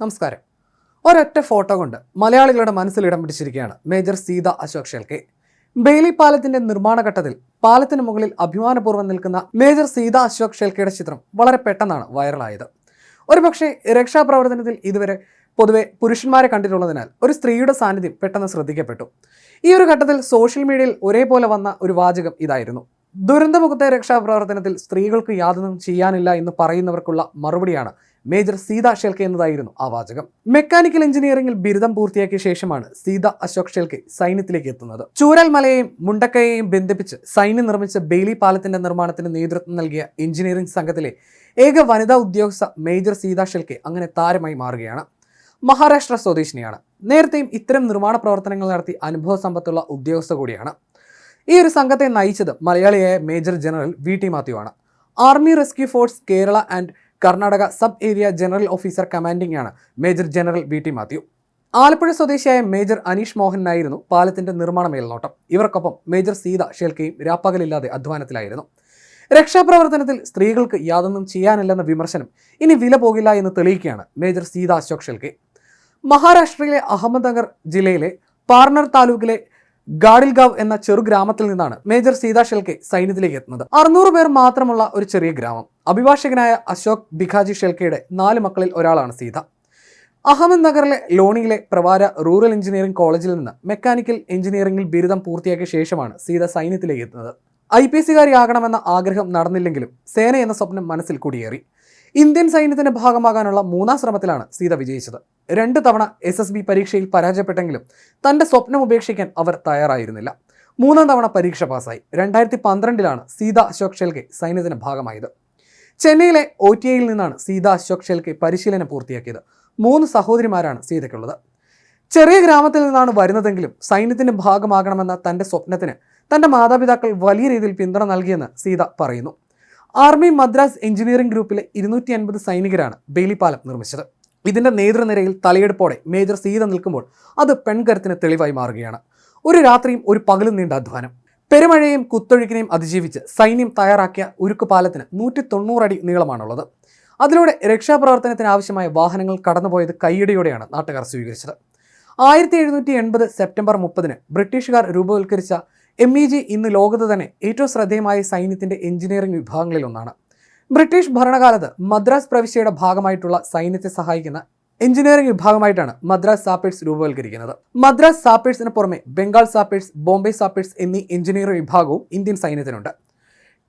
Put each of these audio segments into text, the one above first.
നമസ്കാരം. ഒരൊറ്റ ഫോട്ടോ കൊണ്ട് മലയാളികളുടെ മനസ്സിൽ ഇടം പിടിച്ചിരിക്കുകയാണ് മേജർ സീത അശോക് ഷെൽക്കെ. ബെയിലി പാലത്തിന്റെ നിർമ്മാണ ഘട്ടത്തിൽ പാലത്തിന് മുകളിൽ അഭിമാനപൂർവം നിൽക്കുന്ന മേജർ സീത അശോക് ഷെൽക്കയുടെ ചിത്രം വളരെ പെട്ടെന്നാണ് വൈറലായത്. ഒരുപക്ഷെ രക്ഷാപ്രവർത്തനത്തിൽ ഇതുവരെ പൊതുവെ പുരുഷന്മാരെ കണ്ടിട്ടുള്ളതിനാൽ ഒരു സ്ത്രീയുടെ സാന്നിധ്യം പെട്ടെന്ന് ശ്രദ്ധിക്കപ്പെട്ടു. ഈ ഒരു ഘട്ടത്തിൽ സോഷ്യൽ മീഡിയയിൽ ഒരേപോലെ വന്ന ഒരു വാചകം ഇതായിരുന്നു. ദുരന്തമുഖത്തെ രക്ഷാപ്രവർത്തനത്തിൽ സ്ത്രീകൾക്ക് യാതൊന്നും ചെയ്യാനില്ല എന്ന് പറയുന്നവർക്കുള്ള മറുപടിയാണ് മേജർ സീത ഷെൽക്കെ എന്നതായിരുന്നു ആ വാചകം. മെക്കാനിക്കൽ എഞ്ചിനീയറിംഗിൽ ബിരുദം പൂർത്തിയാക്കിയ ശേഷമാണ് സീത അശോക് ഷെൽക്കെ സൈന്യത്തിലേക്ക് എത്തുന്നത്. ചൂരൽ മലയെയും മുണ്ടക്കയെയും ബന്ധിപ്പിച്ച് സൈന്യം നിർമ്മിച്ച ബെയിലി പാലത്തിന്റെ നിർമ്മാണത്തിന് നേതൃത്വം നൽകിയ എഞ്ചിനീയറിംഗ് സംഘത്തിലെ ഏക വനിതാ ഉദ്യോഗസ്ഥ മേജർ സീത ഷെൽക്കെ അങ്ങനെ താരമായി മാറുകയാണ്. മഹാരാഷ്ട്ര സ്വദേശിനിയാണ്. നേരത്തെയും ഇത്തരം നിർമ്മാണ പ്രവർത്തനങ്ങൾ നടത്തി അനുഭവ സമ്പത്തുള്ള ഉദ്യോഗസ്ഥ കൂടിയാണ്. ഈ ഒരു സംഘത്തെ നയിച്ചത് മലയാളിയായ major general V T Mathew ആണ്. Army rescue force Kerala and Karnataka sub area general officer commanding ആണ് major general V T Mathew. Alappuzha സ്വദേശിയായ മേജർ അനീഷ് മോഹനായിരുന്നു പാലത്തിന്റെ നിർമ്മാണ മേൽനോട്ടം. ഇവർക്കൊപ്പം മേജർ സീത ഷെൽക്കയും രാപ്പകലില്ലാതെ അധ്വാനത്തിലായിരുന്നു. രക്ഷാപ്രവർത്തനത്തിൽ സ്ത്രീകൾക്ക് യാതൊന്നും ചെയ്യാനില്ലെന്ന വിമർശനം ഇനി വില പോകില്ല എന്ന് തെളിയിക്കുകയാണ് മേജർ സീത അശോക് ഷെൽക്കെ. മഹാരാഷ്ട്രയിലെ അഹമ്മദ്നഗർ ജില്ലയിലെ പാർണർ താലൂക്കിലെ ഗാഡിൽഗാവ് എന്ന ചെറു ഗ്രാമത്തിൽ നിന്നാണ് മേജർ സീതാ ഷെൽക്കെ സൈന്യത്തിലേക്ക് എത്തുന്നത്. അറുന്നൂറ് പേർ മാത്രമുള്ള ഒരു ചെറിയ ഗ്രാമം. അഭിഭാഷകനായ അശോക് ബിഖാജി ഷെൽക്കയുടെ നാല് മക്കളിൽ ഒരാളാണ് സീത. അഹമ്മദ് നഗറിലെ ലോണിയിലെ പ്രവാര റൂറൽ എഞ്ചിനീയറിംഗ് കോളേജിൽ നിന്ന് മെക്കാനിക്കൽ എഞ്ചിനീയറിംഗിൽ ബിരുദം പൂർത്തിയാക്കിയ ശേഷമാണ് സീത സൈന്യത്തിലേക്ക് എത്തുന്നത്. ഐ പി ആകണമെന്ന ആഗ്രഹം നടന്നില്ലെങ്കിലും സേന എന്ന സ്വപ്നം മനസ്സിൽ കുടിയേറി. ഇന്ത്യൻ സൈന്യത്തിന്റെ ഭാഗമാകാനുള്ള മൂന്നാം ശ്രമത്തിലാണ് സീത വിജയിച്ചത്. രണ്ട് തവണ എസ് എസ് ബി പരീക്ഷയിൽ പരാജയപ്പെട്ടെങ്കിലും തന്റെ സ്വപ്നം ഉപേക്ഷിക്കാൻ അവർ തയ്യാറായിരുന്നില്ല. മൂന്നാം തവണ പരീക്ഷ പാസ്സായി. രണ്ടായിരത്തി പന്ത്രണ്ടിലാണ് സീത അശോക് ഷെൽക്കെ സൈന്യത്തിന്റെ ഭാഗമായത്. ചെന്നൈയിലെ ഒ ടി ഐയിൽ നിന്നാണ് സീത അശോക് ഷെൽക്കെ പരിശീലനം പൂർത്തിയാക്കിയത്. മൂന്ന് സഹോദരിമാരാണ് സീതയ്ക്കുള്ളത്. ചെറിയ ഗ്രാമത്തിൽ നിന്നാണ് വരുന്നതെങ്കിലും സൈന്യത്തിന്റെ ഭാഗമാകണമെന്ന തന്റെ സ്വപ്നത്തിന് തന്റെ മാതാപിതാക്കൾ വലിയ രീതിയിൽ പിന്തുണ നൽകിയെന്ന് സീത പറയുന്നു. ആർമി മദ്രാസ് എഞ്ചിനീയറിംഗ് ഗ്രൂപ്പിലെ ഇരുന്നൂറ്റി അൻപത് സൈനികരാണ് ബെയിലിപ്പാലം നിർമ്മിച്ചത്. ഇതിന്റെ നേതൃനിരയിൽ തലയെടുപ്പോടെ മേജർ സീത നിൽക്കുമ്പോൾ അത് പെൺകരുത്തിന് തെളിവായി മാറുകയാണ്. ഒരു രാത്രിയും ഒരു പകലും നീണ്ട അധ്വാനം. പെരുമഴയും കുത്തൊഴുക്കിനെയും അതിജീവിച്ച് സൈന്യം തയ്യാറാക്കിയ ഉരുക്ക് പാലത്തിന് നൂറ്റി തൊണ്ണൂറടി നീളമാണുള്ളത്. അതിലൂടെ രക്ഷാപ്രവർത്തനത്തിന് ആവശ്യമായ വാഹനങ്ങൾ കടന്നുപോയത് കൈയടിയോടെയാണ് നാട്ടുകാർ സ്വീകരിച്ചത്. ആയിരത്തി എഴുന്നൂറ്റി എൺപത് സെപ്റ്റംബർ മുപ്പതിന് ബ്രിട്ടീഷുകാർ രൂപവൽക്കരിച്ച എം ഇ ജി ഇന്ന് ലോകത്ത് തന്നെ ഏറ്റവും ശ്രദ്ധേയമായ സൈന്യത്തിന്റെ എഞ്ചിനീയറിംഗ് വിഭാഗങ്ങളിൽ ഒന്നാണ്. ബ്രിട്ടീഷ് ഭരണകാലത്ത് മദ്രാസ് പ്രവിശ്യയുടെ ഭാഗമായിട്ടുള്ള സൈന്യത്തെ സഹായിക്കുന്ന എഞ്ചിനീയറിംഗ് വിഭാഗമായിട്ടാണ് മദ്രാസ് സാപ്പേഴ്സ് രൂപവൽക്കരിക്കുന്നത്. മദ്രാസ് സാപ്പേഴ്സിന് പുറമെ ബംഗാൾ സാപ്പേഴ്സ് ബോംബെ സാപ്പേഴ്സ് എന്നീ എഞ്ചിനീയറിംഗ് വിഭാഗവും ഇന്ത്യൻ സൈന്യത്തിനുണ്ട്.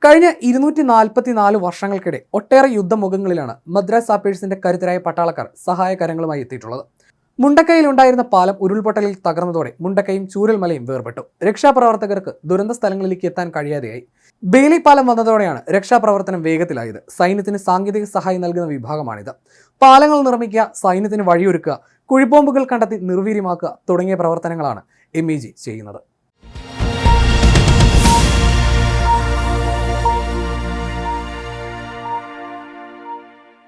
കഴിഞ്ഞ ഇരുന്നൂറ്റി നാൽപ്പത്തി നാല് വർഷങ്ങൾക്കിടെ ഒട്ടേറെ യുദ്ധമുഖങ്ങളിലാണ് മദ്രാസ് സാപ്പേഴ്സിന്റെ കരുത്തരായ പട്ടാളക്കാർ സഹായകരങ്ങളുമായി എത്തിയിട്ടുള്ളത്. മുണ്ടക്കയിൽ ഉണ്ടായിരുന്ന പാലം ഉരുൾപൊട്ടലിൽ തകർന്നതോടെ മുണ്ടക്കയും ചൂരൽമലയും വേർപെട്ടു. രക്ഷാപ്രവർത്തകർക്ക് ദുരന്ത സ്ഥലങ്ങളിലേക്ക് എത്താൻ കഴിയാതെയായി. ബേലി പാലം വന്നതോടെയാണ് രക്ഷാപ്രവർത്തനം വേഗത്തിലായത്. സൈന്യത്തിന് സാങ്കേതിക സഹായം നൽകുന്ന വിഭാഗമാണിത്. പാലങ്ങൾ നിർമ്മിക്കുക സൈന്യത്തിന് വഴിയൊരുക്കുക കുഴിബോംബുകൾ കണ്ടെത്തി നിർവീര്യമാക്കുക തുടങ്ങിയ പ്രവർത്തനങ്ങളാണ് എം ചെയ്യുന്നത്.